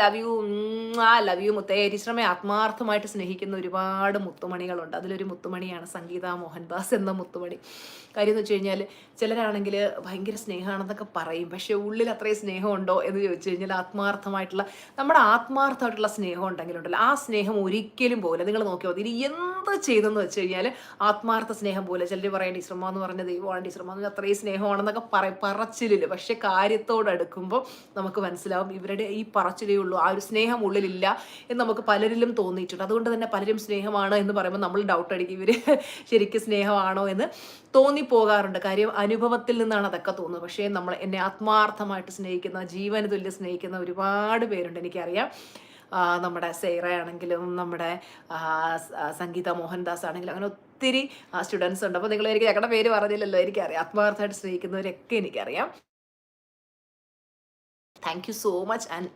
Love you ആ love you മുത്തേ. ടീച്ചറമ്മയെ ആത്മാർത്ഥമായിട്ട് സ്നേഹിക്കുന്ന ഒരുപാട് മുത്തുമണികളുണ്ട്. അതിലൊരു മുത്തുമണിയാണ് സംഗീത മോഹൻദാസ് എന്ന മുത്തുമണി. കാര്യം എന്ന് വെച്ച് കഴിഞ്ഞാൽ ചിലരാണെങ്കിൽ ഭയങ്കര സ്നേഹമാണെന്നൊക്കെ പറയും. പക്ഷേ ഉള്ളിൽ അത്രയും സ്നേഹമുണ്ടോ എന്ന് ചോദിച്ചു കഴിഞ്ഞാൽ ആത്മാർത്ഥമായിട്ടുള്ള നമ്മുടെ ആത്മാർത്ഥമായിട്ടുള്ള സ്നേഹം ഉണ്ടെങ്കിലുണ്ടല്ലോ. ആ സ്നേഹം ഒരിക്കലും പോലെ നിങ്ങൾ നോക്കിയാൽ മതി ഇനി എന്ത് ചെയ്തെന്ന് വെച്ച് കഴിഞ്ഞാൽ ആത്മാർത്ഥ സ്നേഹം പോലെ ചിലർ പറയും ടീച്ചർമ്മ എന്ന് പറഞ്ഞ ദൈവമാണ്. ടീച്ചർമ്മ എന്ന് അത്രയും സ്നേഹമാണെന്നൊക്കെ പറയും പറച്ചിലില്ല പക്ഷേ കാര്യത്തോടടുക്കുമ്പോൾ നമുക്ക് മനസ്സിലാവും ഇവരുടെ ഈ പറച്ചിലേ ഉള്ളൂ. ആ ഒരു സ്നേഹം ഉള്ളിലില്ല എന്ന് നമുക്ക് പലരിലും തോന്നിയിട്ടുണ്ട്. അതുകൊണ്ട് തന്നെ പലരും സ്നേഹമാണ് എന്ന് പറയുമ്പോൾ നമ്മൾ ഡൗട്ട് അടിക്കും. ഇവർ ശരിക്കും സ്നേഹമാണോ എന്ന് തോന്നിപ്പോകാറുണ്ട്. കാര്യം അനുഭവത്തിൽ നിന്നാണ് അതൊക്കെ തോന്നുന്നത്. പക്ഷേ നമ്മൾ എന്നെ ആത്മാർത്ഥമായിട്ട് സ്നേഹിക്കുന്ന ജീവന തുല്യം സ്നേഹിക്കുന്ന ഒരുപാട് പേരുണ്ട് എനിക്കറിയാം. നമ്മുടെ സെയ്റ ആണെങ്കിലും നമ്മുടെ സംഗീത മോഹൻദാസ് ആണെങ്കിലും അങ്ങനെ ഒത്തിരി സ്റ്റുഡൻസ് ഉണ്ട്. അപ്പോൾ നിങ്ങൾ എനിക്ക് ഞങ്ങളുടെ പേര് പറഞ്ഞില്ലല്ലോ എനിക്കറിയാം. ആത്മാർത്ഥമായിട്ട് സ്നേഹിക്കുന്നവരൊക്കെ എനിക്കറിയാം. Thank you so much and